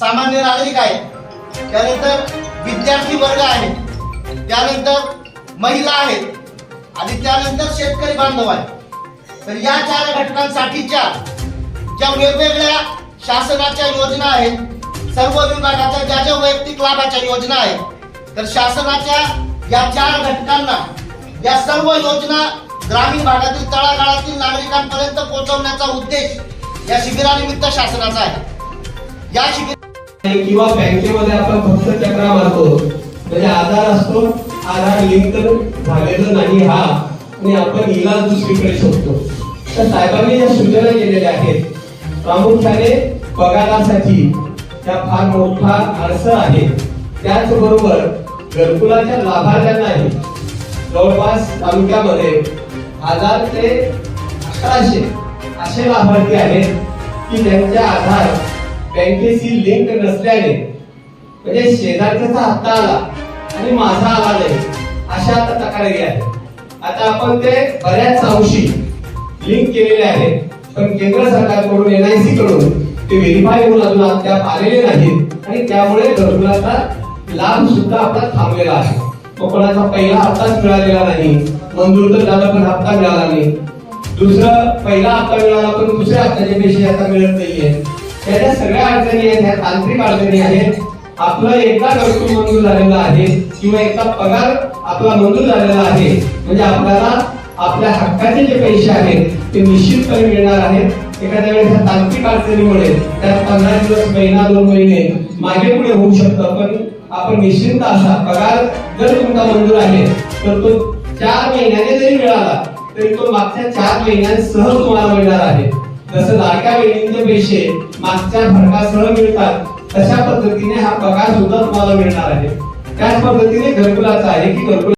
सामान्य नागरिक आहेत त्यानंतर विद्यार्थी वर्ग आहे. त्यानंतर महिला आहेत आणि त्यानंतर शेतकरी बांधव आहेत तर या चार घटकांसाठीच्या ज्या वेगवेगळ्या शासनाच्या योजना आहेत सर्व विभागाच्या ज्या ज्या वैयक्तिक लाभाच्या योजना आहेत तर शासनाच्या या चार घटकांना या सर्व योजना ग्रामीण भागातील तळागाळातील नागरिकांपर्यंत पोहोचवण्याचा उद्देश या शिबिरानिमित्त शासनाचा आहे. या शिबिर किंवा बँकेमध्ये आपण फक्त चक्रा मारतो. म्हणजे आधार असतो आधार लिंक तर झालेलं नाही हा. आणि आपण इलाज दुसरीकडे शोधतो. तर साहेबांनी ज्या सूचना केलेल्या आहेत. प्रामुख्याने पगारासाठी त्या फार मोठा अर्थ आहे. त्याचबरोबर घरकुलाच्या लाभार्थ्यांनाही जवळपास तालुक्यामध्ये हजार ते अकराशे असे लाभार्थी आहेत की त्यांच्या आधार बँकेशी लिंक नसल्याने म्हणजे शेजारच्याचा हप्ता आला आणि माझा आला नाही अशा आता तक्रारी आहे आता आपण ते बऱ्याच अंशी लिंक केलेले आहेत पण केंद्र सरकारकडून एनआयसी कडून ते व्हेरीफाय होऊन अजून अद्याप आलेले नाहीत आणि त्यामुळे घरकुलाचा लाभ सुद्धा आपला थांबलेला आहे. कोकणाचा पहिला हप्ताच मिळालेला नाही मंजूर तर झाला पण हप्ता मिळाला नाही. दुसरं पहिला हप्ता मिळाला पण दुसऱ्या हप्त्याचे पैसे आता मिळत नाहीये. त्याच्या सगळ्या अडचणी आहेत ह्या तांत्रिक अडचणी आहेत. आपलं एकदा कर्तृत्व मंजूर झालेलं आहे किंवा एकदा पगार आपला मंजूर झालेला आहे. म्हणजे आपल्याला आपल्या हक्काचे जे पैसे आहेत ते निश्चितपणे मिळणार आहेत. एखाद्या वेळेस ह्या तांत्रिक अडचणीमुळे त्यात पंधरा दिवस महिना दोन महिने मागे पुढे होऊ शकतं. पण आपण निश्चिंत असा पगार जर तुमचा मंजूर आहे तर तो चार महिन्याने जरी मिळाला तरी तो मागच्या चार महिन्यांसह तुम्हाला मिळणार आहे. जसं लाडक्या बहिणींचे पैसे मागच्या फरकासह मिळतात तशा पद्धतीने हा पगार सुद्धा तुम्हाला मिळणार आहे. त्याच पद्धतीने घरकुलाचा आहे की घरकुल